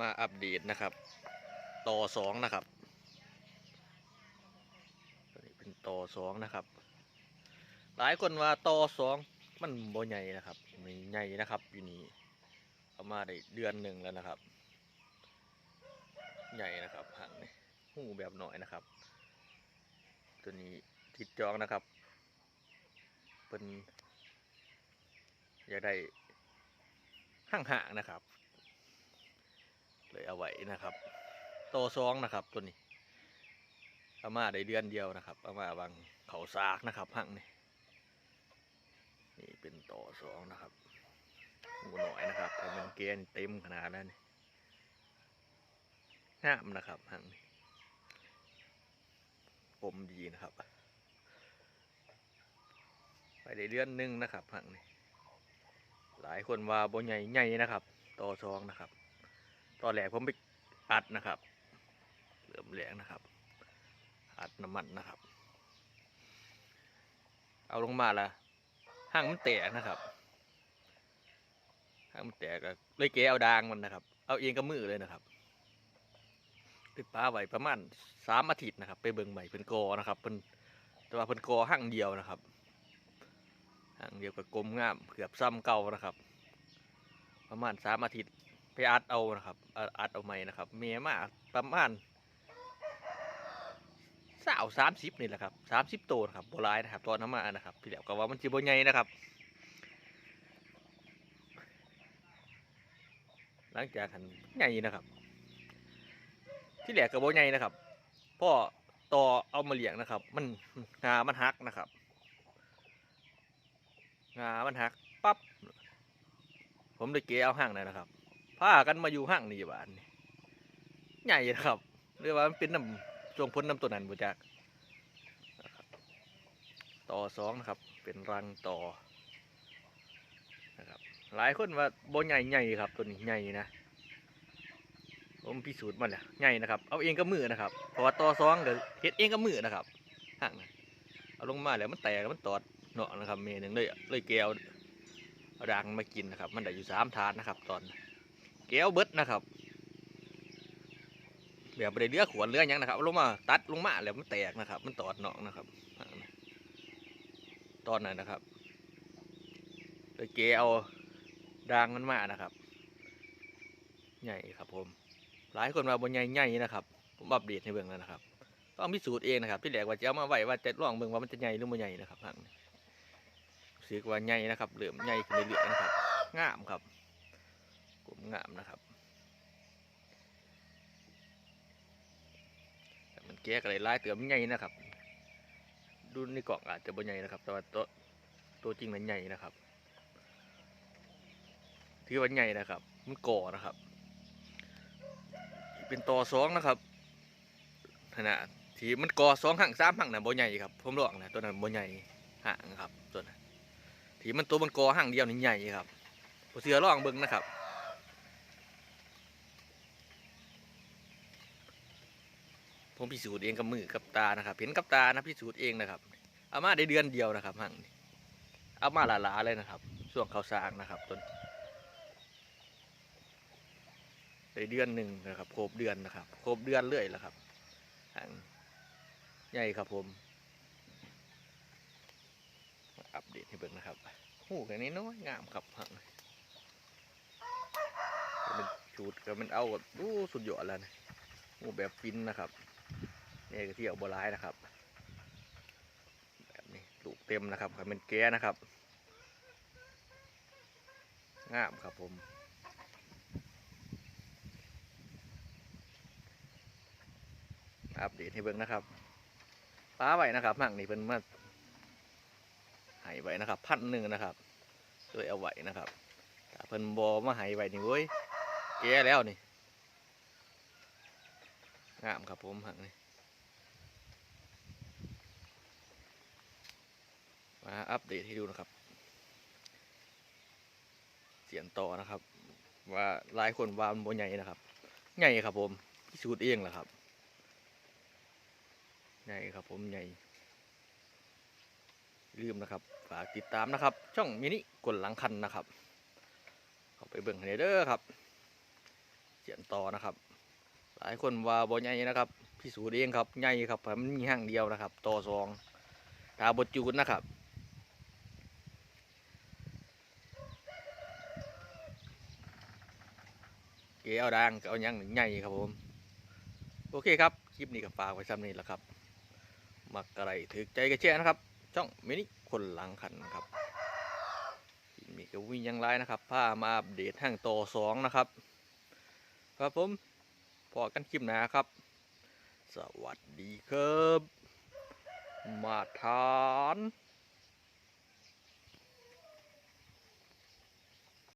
มาอัปเดตนะครับ ต่อสองนะครับตัวนี้เป็นต่อสองนะครับ หลายคนว่าต่อสองมันบ่ใหญ่นะครับมีใหญ่นะครับอยู่นี่เอามาได้เดือนหนึ่งแล้วนะครับ ใหญ่นะครับหางหูแบบหน่อยนะครับ ตัวนี้ติดจองนะครับ เป็นอยากได้ห่างๆนะครับ เลยเอาไว้นะครับโตซองนะครับตัวนี้เอามาได้เดือนเดียวนะครับเอามาบางเขาซากนะครับหั่งนี่นี่เป็นโตซองนะครับหูหน่อยนะครับแต่มันเกณฑ์เต็มขนาดนั้นนี่งามนะครับหั่งนี่ผมดีนะครับ ไปได้เดือนหนึงนะครับหั่งนี่หลายคนว่าบ่ใหญ่ใหญ่นะครับโตซองนะครับ ตอนแรกผมไปอัดนะครับ เหลื่อมแหลงนะครับ อัดน้ำมันนะครับ เอาลงมาละห้างมันแตกนะครับห้างมันแตกเลยเกเอาดางมันนะครับ เอาเองกับมือเลยนะครับไปป้าไว้ประมาณสามอาทิตย์นะครับ ไปเบิ่งใหม่เพิ่นกอนะครับเพิ่นแต่ว่าเพิ่นกอห้างเดียวนะครับห้างเดียวกับกลมงามเกือบซ้ำเก่านะครับ ประมาณสามอาทิตย์ ไปอัดเอานะครับ อัดเอาใหม่นะครับ เมียมาประมาณสาวสามสิบนี่แหละครับสามสิบตัวนะครับโบราณนะครับตอนน้ำมานะครับ พี่เหลียวก็ว่ามันจีบใหญ่นะครับ หลังจากหันใหญ่นะครับ ที่เหลือก็บ่ใหญ่นะครับพ่อต่อเอามาเลี้ยงนะครับ มันงามันหักนะครับงามันหักปั๊บผมเลยเกเอาห่างเลยนะครับ พากันมาอยู่ห้างนี่บ้านนี่ใหญ่ครับเรียกว่ามันเป็นน้ำจวงพ้นน้ำตัวนั้นบูจักนะต่อสองนะครับ เป็นรังต่อนะครับหลายคนว่าโบใหญ่ใหญ่ครับตัวนี้ใหญ่นะผมพิสูจน์มาแล้วใหญ่นะครับ เอาเองก็มือนะครับเพราะว่าต่อสองเดี๋ยวเฮ็ดเองก็มือนะครับห่างนะเอาลงมาแล้วมันแตกมันตอดเนาะนะครับเมหนึ่งเลยเลยแก้วเอาดังมากินนะครับ มันได้อยู่สามถาดนะครับ ตอน แก้วเบิดนะครับแบบบริเลือขวนเรือหยังนะครับลงมาตัดลงมาแล้วมันแตกนะครับ มันตอดเนาะนะครับตอนนั้นนะครับเลยเกเอาดางมันมานะครับ ใหญ่ครับผม หลายคนมาบนใหญ่ใหญ่นะครับผมอัปเดตให้เบิ่งแล้วนะครับต้องพิสูจน์เองนะครับ ที่แรกว่าจะเอามาไหวว่าจะลองเบิ่งว่ามันจะใหญ่หรือไม่ใหญ่นะครับทางนี้รู้สึกว่าใหญ่นะครับเหลื่อมใหญ่ขึ้นเรื่อยๆนะครับงามครับ กลมงามนะครับแต่มันแก้กันหลายเตือมใหญ่นะครับ ดูในกล่องอาจจะบ่ใหญ่นะครับ แต่ว่าตัวตัวจริงมันใหญ่นะครับถือว่าใหญ่นะครับ มันก่อนะครับ เป็นต่อสองนะครับขณะที่มันก่อสองห่างสามห่างนะบ่ใหญ่ครับผมบอกนะตัวนั้นบ่ใหญ่ห่างครับตัวนั้นที่มันตัวมันก่อห่างเดียวนี่ใหญ่ครับผมเสือลองเบิ่งนะครับ ผมพิสูจน์เองกับมือกับตานะครับเห็นกับตานะพิสูจน์เองนะครับเอามาได้เดือนเดียวนะครับหั่งเอามาหลาๆเลยนะครับช่วงเขาสร้างนะครับต้นได้เดือนหนึ่งนะครับครบเดือนนะครับครบเดือนเรื่อยแล้วครับหั่งใหญ่ครับผมอัปเดตให้เบิ่งนะครับหูแค่นี้น้อยงามครับหั่งมันจูดกับมันเอากับอู้สุดยอดแล้วนะหูแบบฟินนะครับ นี่ก็เที่ยวโบราณนะครับ แบบนี้ลูกเต็มนะครับครับเป็นแก้นะครับงามครับผมอัปเดตให้เบิ่งนะครับป้าไว้นะครับหั่งนี่เป็นมาหายไว้นะครับพันหนึ่งนะครับเลยเอาไว้นะครับถ้าเพิ่นบอมาหายไว้นี่เว้ยแก้แล้วนี่งามครับผมหังนี่ มาอัปเดตให้ดูนะครับ เสียงต่อนะครับ ว่าหลายคนว่ามันบ่ใหญ่นะครับใหญ่ครับผมพิสูจน์เองแหละครับใหญ่ครับผมใหญ่ลืมนะครับฝากติดตามนะครับ ช่องมินิกดหลังคันนะครับเข้าไปเบิ่งให้เด้อครับเสียลี่ยนต่อนะครับ หลายคนว่าบ่ใหญ่นะครับพิสูจน์เองครับใหญ่ครับมันมีห้างเดียวนะครับต่อสองตาบดจูดนะครับ เกเอาดังก็เอายังหนึ่งใหญ่ครับผม โอเคครับ คลิปนี้ก็ฝากไว้ซ้ำนี้แหละครับ มักอะไรถือใจกระเชื่อนะครับ ช่องมินิคนหลังขันนะครับคลิปนี้ก็วิ่งยังไรนะครับพามาอัปเดตห้างต่อสองนะครับ ครับผมพอกันคลิปหนาครับ สวัสดีครับ มาทาน